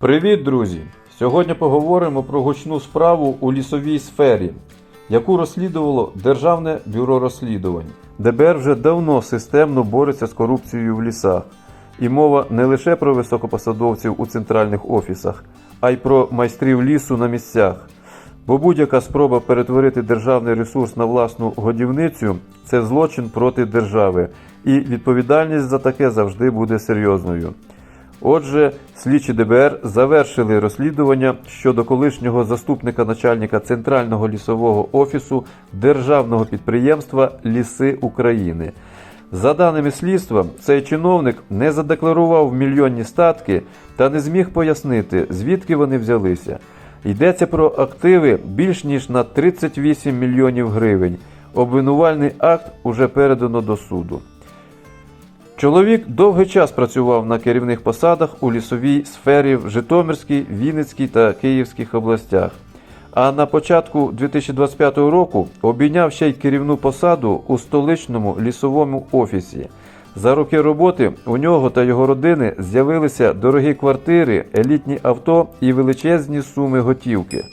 Привіт, друзі! Сьогодні поговоримо про гучну справу у лісовій сфері, яку розслідувало Державне бюро розслідувань. ДБР вже давно системно бореться з корупцією в лісах. І мова не лише про високопосадовців у центральних офісах, а й про майстрів лісу на місцях. Бо будь-яка спроба перетворити державний ресурс на власну годівницю це злочин проти держави, і відповідальність за таке завжди буде серйозною. Отже, слідчі ДБР завершили розслідування щодо колишнього заступника начальника Центрального лісового офісу державного підприємства Ліси України. За даними слідства, цей чиновник не задекларував мільйонні статки та не зміг пояснити, звідки вони взялися. Йдеться про активи більш ніж на 38 мільйонів гривень. Обвинувальний акт уже передано до суду. Чоловік довгий час працював на керівних посадах у лісовій сфері в Житомирській, Вінницькій та Київських областях. А на початку 2025 року обійняв ще й керівну посаду у столичному лісовому офісі. За роки роботи у нього та його родини з'явилися дорогі квартири, елітні авто і величезні суми готівки.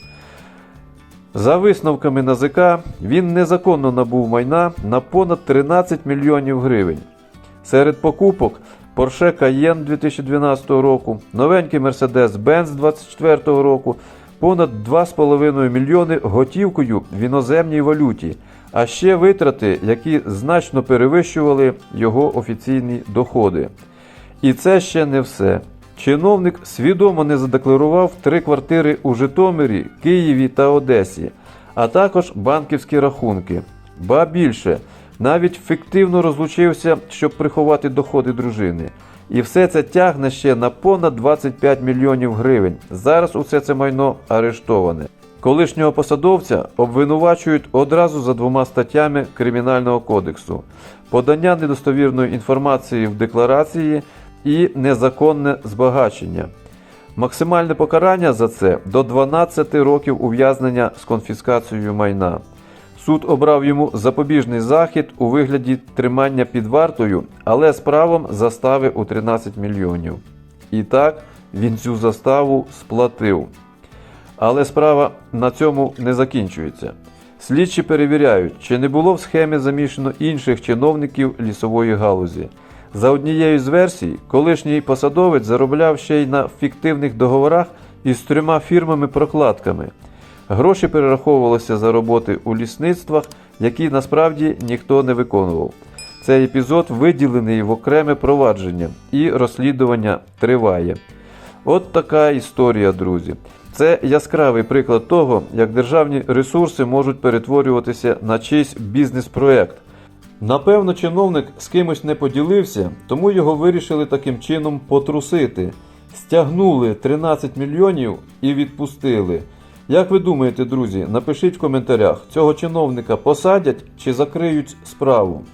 За висновками НАЗК, він незаконно набув майна на понад 13 мільйонів гривень. Серед покупок Porsche Cayenne 2012 року, новенький Mercedes-Benz 2024 року, понад 2,5 мільйони готівкою в іноземній валюті, а ще витрати, які значно перевищували його офіційні доходи. І це ще не все. Чиновник свідомо не задекларував три квартири у Житомирі, Києві та Одесі, а також банківські рахунки. Ба більше, навіть фіктивно розлучився, щоб приховати доходи дружини. І все це тягне ще на понад 25 мільйонів гривень. Зараз усе це майно арештоване. Колишнього посадовця обвинувачують одразу за двома статтями Кримінального кодексу: подання недостовірної інформації в декларації і незаконне збагачення. Максимальне покарання за це до 12 років ув'язнення з конфіскацією майна. Суд обрав йому запобіжний захід у вигляді тримання під вартою, але з правом застави у 13 мільйонів. І так він цю заставу сплатив. Але справа на цьому не закінчується. Слідчі перевіряють, чи не було в схемі замішано інших чиновників лісової галузі. За однією з версій, колишній посадовець заробляв ще й на фіктивних договорах із трьома фірмами-прокладками. Гроші перераховувалися за роботи у лісництвах, які насправді ніхто не виконував. Цей епізод виділений в окреме провадження, і розслідування триває. От така історія, друзі. Це яскравий приклад того, як державні ресурси можуть перетворюватися на чийсь бізнес-проект. Напевно, чиновник з кимось не поділився, тому його вирішили таким чином потрусити. Стягнули 13 мільйонів і відпустили. Як ви думаєте, друзі, напишіть в коментарях, цього чиновника посадять чи закриють справу.